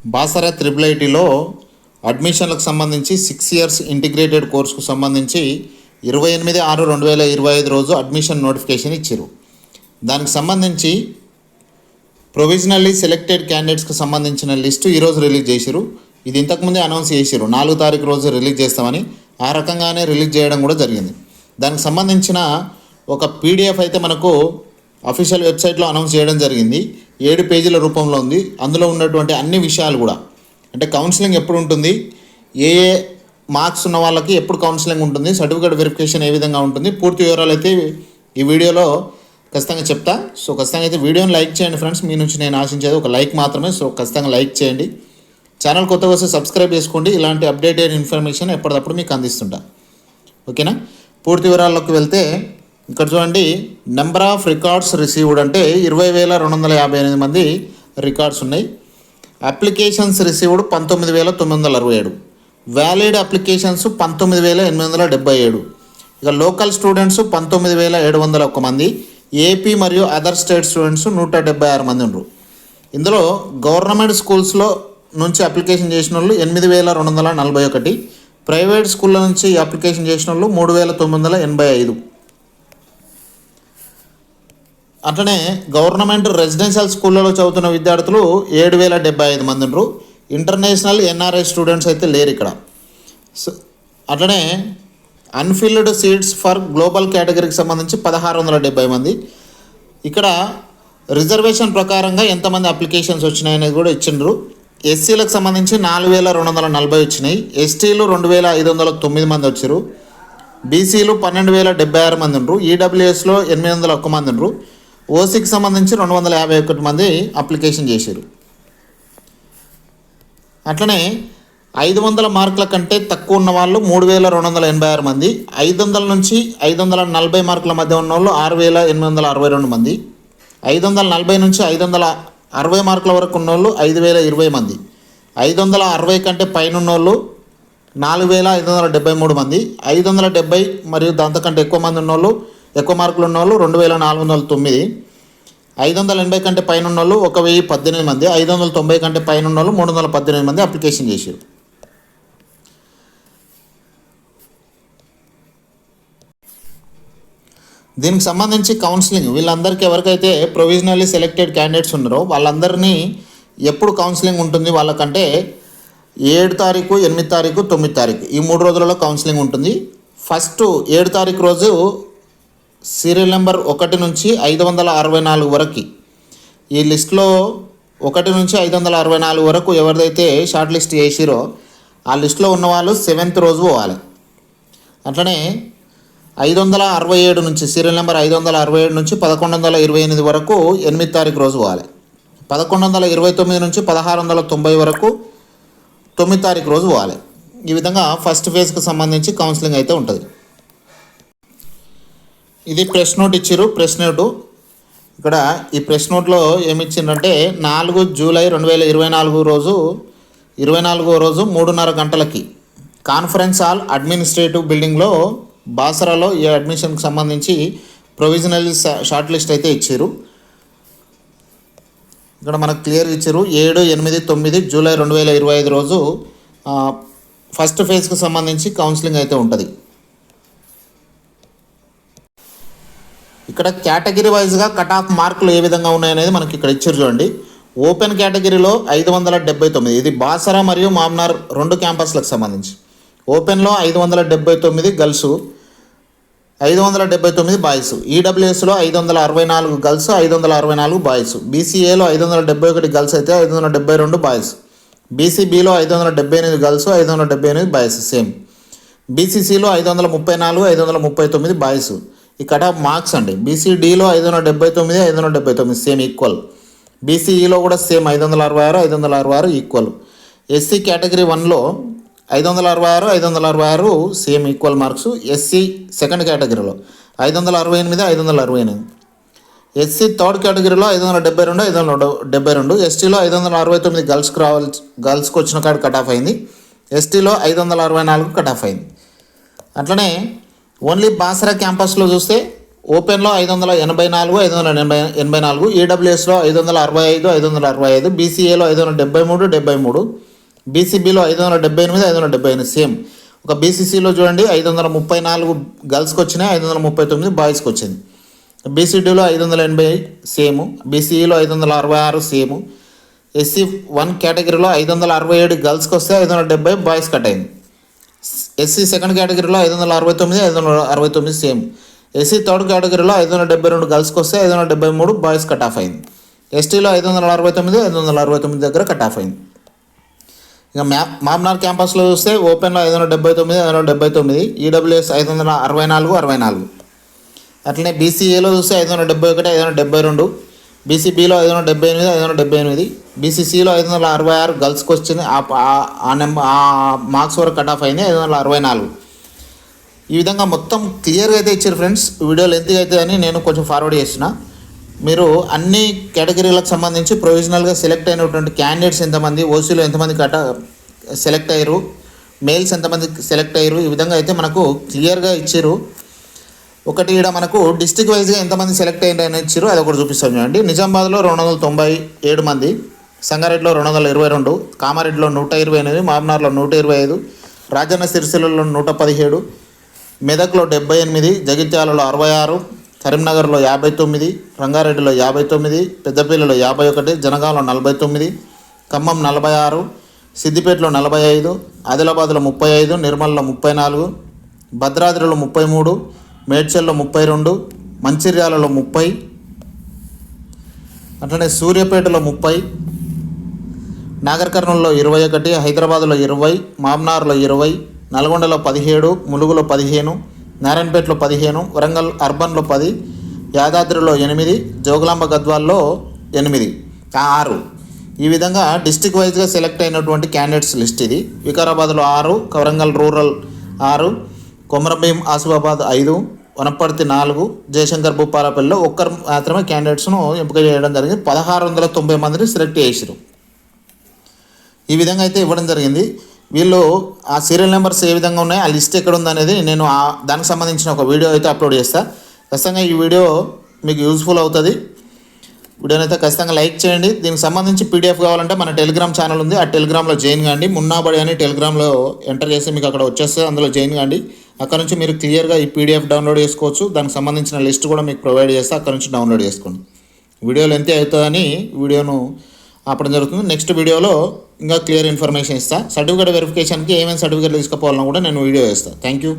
Basara triple ఐటీలో అడ్మిషన్లకు సంబంధించి six years integrated కోర్సుకు సంబంధించి ఇరవై ఎనిమిది ఆరు రెండు వేల ఇరవై ఐదు రోజు అడ్మిషన్ నోటిఫికేషన్ ఇచ్చారు దానికి సంబంధించి ప్రొవిజనల్లీ సెలెక్టెడ్ క్యాండిడేట్స్కి సంబంధించిన లిస్టు ఈరోజు రిలీజ్ చేసిరు ఇది ఇంతకుముందే అనౌన్స్ చేసిరు నాలుగు తారీఖు రోజు రిలీజ్ చేస్తామని ఆ రకంగానే రిలీజ్ చేయడం కూడా జరిగింది. దానికి సంబంధించిన ఒక పీడిఎఫ్ అయితే మనకు అఫీషియల్ వెబ్సైట్లో అనౌన్స్ చేయడం జరిగింది. ఏడు పేజీల రూపంలో ఉంది. అందులో ఉన్నటువంటి అన్ని విషయాలు కూడా. అంటే కౌన్సిలింగ్ ఎప్పుడు ఉంటుంది? ఏ ఏ మార్క్స్ ఉన్న వాళ్ళకి ఎప్పుడు కౌన్సిలింగ్ ఉంటుంది? సర్టిఫికేట్ వెరిఫికేషన్ ఏ విధంగా ఉంటుంది? పూర్తి వివరాలు అయితే ఈ వీడియోలో ఖచ్చితంగా చెప్తా. సో ఖచ్చితంగా అయితే వీడియోని లైక్ చేయండి ఫ్రెండ్స్. మీ నుంచి నేను ఆశించేది ఒక లైక్ మాత్రమే. సో ఖచ్చితంగా లైక్ చేయండి. ఛానల్ కొత్తగా వస్తే సబ్స్క్రైబ్ చేసుకోండి. ఇలాంటి అప్డేటెడ్ ఇన్ఫర్మేషన్ ఎప్పటికప్పుడు మీకు అందిస్తుంటా. ఓకేనా? పూర్తి వివరాల్లోకి వెళ్తే ఇక్కడ చూడండి నెంబర్ ఆఫ్ రికార్డ్స్ రిసీవ్డ్ అంటే ఇరవై వేల రెండు వందల యాభై ఎనిమిది మంది రికార్డ్స్ ఉన్నాయి. అప్లికేషన్స్ రిసీవ్డ్ పంతొమ్మిది వేల తొమ్మిది వందల అరవై ఏడు. వ్యాలిడ్ అప్లికేషన్స్ పంతొమ్మిది వేల ఎనిమిది వందల డెబ్బై ఏడు. ఇక లోకల్ స్టూడెంట్స్ పంతొమ్మిది వేల ఏడు వందల ఒక్క మంది. ఏపీ మరియు అదర్ స్టేట్ స్టూడెంట్స్ నూట డెబ్బై ఆరు మంది ఉండరు. ఇందులో గవర్నమెంట్ స్కూల్స్లో నుంచి అప్లికేషన్ చేసిన వాళ్ళు ఎనిమిది వేల రెండు వందల నలభై ఒకటి. ప్రైవేట్ స్కూళ్ళ నుంచి అప్లికేషన్ చేసిన వాళ్ళు మూడు వేల తొమ్మిది వందల ఎనభై ఐదు. అట్లనే గవర్నమెంట్ రెసిడెన్షియల్ స్కూళ్ళలో చదువుతున్న విద్యార్థులు ఏడు వేల డెబ్బై ఐదు మంది ఉండరు. ఇంటర్నేషనల్ ఎన్ఆర్ఐ స్టూడెంట్స్ అయితే లేరు ఇక్కడ. సో అట్లనే అన్ఫిల్డ్ సీట్స్ ఫర్ గ్లోబల్ కేటగిరీకి సంబంధించి పదహారు వందల డెబ్బై మంది. ఇక్కడ రిజర్వేషన్ ప్రకారంగా ఎంతమంది అప్లికేషన్స్ వచ్చినాయి అనేది కూడా ఇచ్చిండ్రు. ఎస్సీలకు సంబంధించి నాలుగు వేల రెండు వందల నలభై వచ్చినాయి. ఎస్టీలు రెండు వేల ఐదు వందల తొమ్మిది మంది వచ్చారు బీసీలు పన్నెండు వేల డెబ్బై ఆరు మంది ఉండరు. ఈడబ్ల్యూఎస్లో ఎనిమిది వందల ఒక్క మంది ఉండరు. ఓసీకి సంబంధించి రెండు వందల యాభై ఒకటి మంది అప్లికేషన్ చేశారు. అట్లనే ఐదు వందల మార్కుల కంటే తక్కువ ఉన్న వాళ్ళు మూడు వేల రెండు వందల ఎనభై ఆరు మంది ఐదు వందల నుంచి ఐదు వందల నలభై మార్కుల మధ్య ఉన్న వాళ్ళు ఆరు వేల ఎనిమిది వందల అరవై రెండు మంది ఐదు వందల నలభై నుంచి ఐదు వందల అరవై మార్కుల వరకు ఉన్న వాళ్ళు ఐదు వేల ఇరవై మంది ఐదు వందల అరవై కంటే పైన ఉన్న వాళ్ళు నాలుగు వేల ఐదు వందల డెబ్బై మూడు మంది ఐదు వందల డెబ్బై మరియు దాంతకంటే ఎక్కువ మంది ఉన్నోళ్ళు ఎక్కువ మార్కులు ఉన్నవాళ్ళు రెండు వేల నాలుగు వందల తొమ్మిది ఐదు వందల ఎనభై కంటే పైన ఉన్నోళ్ళు ఒక వెయ్యి పద్దెనిమిది మంది ఐదు వందల తొంభై కంటే పైన ఉన్నోళ్ళు మూడు వందల పద్దెనిమిది మంది అప్లికేషన్ చేశారు. దీనికి సంబంధించి కౌన్సిలింగ్ వీళ్ళందరికీ ఎవరికైతే ప్రొవిజనల్లీ సెలెక్టెడ్ క్యాండిడేట్స్ ఉన్నారో వాళ్ళందరినీ ఎప్పుడు కౌన్సిలింగ్ ఉంటుంది? వాళ్ళకంటే ఏడు తారీఖు ఎనిమిది తారీఖు తొమ్మిది తారీఖు ఈ మూడు రోజులలో కౌన్సిలింగ్ ఉంటుంది. ఫస్ట్ ఏడు తారీఖు రోజు సీరియల్ నెంబర్ ఒకటి నుంచి ఐదు వందల అరవై నాలుగు వరకు. ఈ లిస్ట్లో ఒకటి నుంచి ఐదు వందల అరవై నాలుగు వరకు ఎవరిదైతే షార్ట్ లిస్ట్ చేసిరో ఆ లిస్ట్లో ఉన్న వాళ్ళు సెవెంత్ రోజు పోవాలి. అట్లనే ఐదు వందల అరవై ఏడు నుంచి సీరియల్ నెంబర్ ఐదు వందల అరవై ఏడు నుంచి పదకొండు వందల ఇరవై ఎనిమిది వరకు ఎనిమిది తారీఖు రోజు పోవాలి. పదకొండు వందల ఇరవై తొమ్మిది నుంచి పదహారు వందల తొంభై వరకు తొమ్మిది తారీఖు రోజు పోవాలి. ఈ విధంగా ఫస్ట్ ఫేజ్కి సంబంధించి కౌన్సిలింగ్ అయితే ఉంటుంది. ఇది ప్రెస్ నోట్ ఇచ్చారు ప్రెస్ నోటు ఇక్కడ ఈ ప్రెస్ నోట్లో ఏమిచ్చిందంటే నాలుగు జూలై రెండు వేల ఇరవై నాలుగు రోజు ఇరవై నాలుగో రోజు మూడున్నర గంటలకి కాన్ఫరెన్స్ హాల్ అడ్మినిస్ట్రేటివ్ బిల్డింగ్లో బాసరాలో ఈ అడ్మిషన్కి సంబంధించి ప్రొవిజనల్ షార్ట్ లిస్ట్ అయితే ఇచ్చారు ఇక్కడ మనకు క్లియర్ ఇచ్చారు ఏడు ఎనిమిది తొమ్మిది జూలై రెండు వేల ఇరవై ఐదు రోజు ఫస్ట్ ఫేజ్కి సంబంధించి కౌన్సిలింగ్ అయితే ఉంటుంది. ఇక్కడ కేటగిరీ వైజ్గా కట్ ఆఫ్ మార్కులు ఏ విధంగా ఉన్నాయనేది మనకి ఇక్కడ ఇచ్చారు చూడండి ఓపెన్ కేటగిరీలో ఐదు వందల డెబ్బై తొమ్మిది ఇది బాసరా మరియు మామ్నార్ రెండు క్యాంపస్లకు సంబంధించి ఓపెన్లో ఐదు వందల డెబ్బై తొమ్మిది గర్ల్స్ ఐదు వందల డెబ్బై తొమ్మిది బాయ్స్ ఈడబ్ల్యూఎస్లో ఐదు వందల అరవై నాలుగు గర్ల్స్ ఐదు వందల అరవై నాలుగు బాయ్స్ బీసీఏలో ఐదు వందల డెబ్బై ఒకటి గర్ల్స్ అయితే ఐదు వందల డెబ్బై రెండు బాయ్స్ బీసీబీలో ఐదు వందల డెబ్బై ఎనిమిది గర్ల్స్ ఐదు వందల డెబ్బై ఎనిమిది బాయ్స్ సేమ్ బీసీసీలో ఐదు వందల ముప్పై నాలుగు ఐదు వందల ముప్పై తొమ్మిది బాయ్స్ ఈ కటాఫ్ మార్క్స్ అండి బీసీడీలో ఐదు వందల డెబ్బై తొమ్మిది ఐదు వందల డెబ్బై తొమ్మిది సేమ్ ఈక్వల్ బీసీఈలో కూడా సేమ్ ఐదు వందల అరవై ఆరు ఐదు వందల అరవై ఆరు ఈక్వల్ ఎస్సీ కేటగిరీ వన్లో ఐదు వందల అరవై ఆరు ఐదు వందల అరవై ఆరు same equal marks SC second కేటగిరీలో ఐదు వందల అరవై ఎనిమిది ఐదు వందల అరవై ఎనిమిది ఎస్సీ థర్డ్ కేటగిరీలో ఐదు వందల డెబ్బై రెండు ఐదు వందల డెబ్బై రెండు ఎస్టీలో ఐదు వందల అరవై తొమ్మిది గర్ల్స్కి రావాలి గర్ల్స్కి వచ్చిన కాడ కట్ ఆఫ్ అయింది ఎస్టీలో ఐదు వందల అరవై నాలుగు కట్ ఆఫ్ అయింది అట్లనే ఓన్లీ బాసరా క్యాంపస్లో చూస్తే ఓపెన్లో ఐదు వందల ఎనభై నాలుగు ఐదు వందల ఎనభై ఎనభై నాలుగు ఈడబ్ల్యూఎస్లో ఐదు వందల అరవై ఐదు ఐదు వందల అరవై ఐదు బీసీఏలో ఐదు వందల డెబ్బై మూడు డెబ్బై మూడు బీసీబీలో ఐదు వందల డెబ్బై ఎనిమిది ఐదు వందల డెబ్బై ఎనిమిది సేమ్ ఒక బీసీసీలో చూడండి ఐదు వందల ముప్పై నాలుగు గర్ల్స్కి వచ్చినాయి ఐదు వందల ముప్పై తొమ్మిది బాయ్స్కి వచ్చింది బీసీడీలో ఐదు వందల ఎనభై సేము బీసీఈలో ఐదు వందల అరవై ఆరు సేము ఎస్సీ వన్ కేటగిరీలో ఐదు వందల అరవై ఏడు గర్ల్స్కి వస్తే ఐదు వందల డెబ్బై బాయ్స్ కట్ అయింది ఎస్సీ సెకండ్ కేటగిరీలో ఐదు వందల అరవై తొమ్మిది ఐదు వందల అరవై తొమ్మిది సేమ్ ఎస్సీ థర్డ్ కేటగిరీలో ఐదు వందల డెబ్బై రెండు గర్ల్స్కి వస్తే ఐదు వందల డెబ్బై మూడు బాయ్స్ కట్ ఆఫ్ అయింది ఎస్టీలో ఐదు వందల అరవై తొమ్మిది ఐదు వందల అరవై తొమ్మిది దగ్గర కట్ ఆఫ్ అయింది ఇక మ్యా మామ్నార్ క్యాంపస్లో చూస్తే ఓపెన్లో ఐదు వందల డెబ్బై తొమ్మిది ఐదు వందల డెబ్బై తొమ్మిది ఈడబ్ల్యూఎస్ ఐదు వందల అరవై నాలుగు అరవై నాలుగు అట్లనే బీసీఏలో చూస్తే ఐదు వందల డెబ్బై ఒకటి ఐదు వందల డెబ్బై రెండు బీసీబీలో ఐదు వందల డెబ్బై ఎనిమిది ఐదు వందల డెబ్బై ఎనిమిది బీసీసీలో ఐదు వందల అరవై ఆరు గర్ల్స్కి వచ్చింది ఆ ఆ- నెంబర్ ఆ మార్క్స్ వరకు కట్ ఆఫ్ అయింది ఐదు వందల అరవై నాలుగు. ఈ విధంగా మొత్తం క్లియర్గా అయితే ఇచ్చారు ఫ్రెండ్స్. వీడియో లెంత్గా అయితే అని నేను కొంచెం ఫార్వర్డ్ చేసిన మీరు అన్ని కేటగిరీలకు సంబంధించి ప్రొవిజనల్గా సెలెక్ట్ అయినటువంటి క్యాండిడేట్స్ ఎంతమంది ఓసీలో ఎంతమంది కట సెలెక్ట్ అయ్యారు మేల్స్ ఎంతమంది సెలెక్ట్ అయ్యారు ఈ విధంగా అయితే మనకు క్లియర్గా ఇచ్చారు. ఒకటి ఈడ మనకు డిస్టిక్ వైజ్గా ఎంతమంది సెలెక్ట్ అయ్యారు అని ఇచ్చారు అది ఒకటి చూపిస్తాం చూడండి. నిజామాబాద్లో రెండు వందల తొంభై ఏడు మంది సంగారెడ్డిలో రెండు వందల ఇరవై రెండు కామారెడ్డిలో నూట ఇరవై ఎనిమిది మామనార్లో నూట ఇరవై ఐదు రాజన్న సిరిసిల్లలో నూట పదిహేడు మెదక్లో డెబ్బై ఎనిమిది జగిత్యాలలో అరవై ఆరు కరీంనగర్లో యాభై తొమ్మిది రంగారెడ్డిలో యాభై తొమ్మిది పెద్దపల్లిలో యాభై ఒకటి జనగాంలో నలభై తొమ్మిది ఖమ్మం నలభై ఆరు సిద్దిపేటలో నలభై ఐదు ఆదిలాబాద్లో ముప్పై ఐదు నిర్మల్లో ముప్పై నాలుగు భద్రాద్రిలో ముప్పై మూడు మేడ్చల్లో ముప్పై రెండు మంచిర్యాలలో ముప్పై అట్లనే సూర్యాపేటలో ముప్పై నాగర్ కర్నూలులో ఇరవై ఒకటి హైదరాబాద్లో ఇరవై మామ్నార్లో ఇరవై నల్గొండలో పదిహేడు ములుగులో పదిహేను నారాయణపేటలో పదిహేను వరంగల్ అర్బన్లో పది యాదాద్రిలో ఎనిమిది జోగులాంబ గద్వాల్లో ఎనిమిది ఆరు. ఈ విధంగా డిస్టిక్ వైజ్గా సెలెక్ట్ అయినటువంటి క్యాండిడేట్స్ లిస్ట్ ఇది. వికారాబాద్లో ఆరు వరంగల్ రూరల్ ఆరు కొమరంభీం ఆసిఫాబాద్ ఐదు వనపర్తి నాలుగు జయశంకర్ భూపాలపల్లిలో ఒక్కరు మాత్రమే క్యాండిడేట్స్ను ఎంపిక చేయడం జరిగింది. పదహారు వందల తొంభై మందిని సెలెక్ట్ చేసారు ఈ విధంగా అయితే ఇవ్వడం జరిగింది. వీళ్ళు ఆ సీరియల్ నెంబర్స్ ఏ విధంగా ఉన్నాయి ఆ లిస్ట్ ఎక్కడ ఉందనేది నేను ఆ దానికి సంబంధించిన ఒక వీడియో అయితే అప్లోడ్ చేస్తాను ఖచ్చితంగా ఈ వీడియో మీకు యూస్ఫుల్ అవుతుంది. వీడియోని అయితే ఖచ్చితంగా లైక్ చేయండి. దీనికి సంబంధించి పీడిఎఫ్ కావాలంటే మన టెలిగ్రామ్ ఛానల్ ఉంది. ఆ టెలిగ్రామ్లో జాయిన్ కాండి. మున్నాబడి అని టెలిగ్రామ్లో ఎంటర్ చేసి మీకు అక్కడ వచ్చేస్తే అందులో జాయిన్ కాండి. అక్కడ నుంచి మీరు క్లియర్గా ఈ పీడిఎఫ్ డౌన్లోడ్ చేసుకోవచ్చు. దానికి సంబంధించిన లిస్ట్ కూడా మీకు ప్రొవైడ్ చేస్తే. అక్కడ నుంచి డౌన్లోడ్ చేసుకోండి. వీడియోలు ఎంత అవుతుందని వీడియోను ఆపడం జరుగుతుంది. నెక్స్ట్ వీడియోలో ఇంకా క్లియర్ ఇన్ఫర్మేషన్ ఇస్తాను సర్టిఫికేట్ వెరిఫికేషన్కి ఏమేమి సర్టిఫికేట్లు తీసుకుపోవాలన్నా కూడా నేను వీడియో వేస్తాను థ్యాంక్ యూ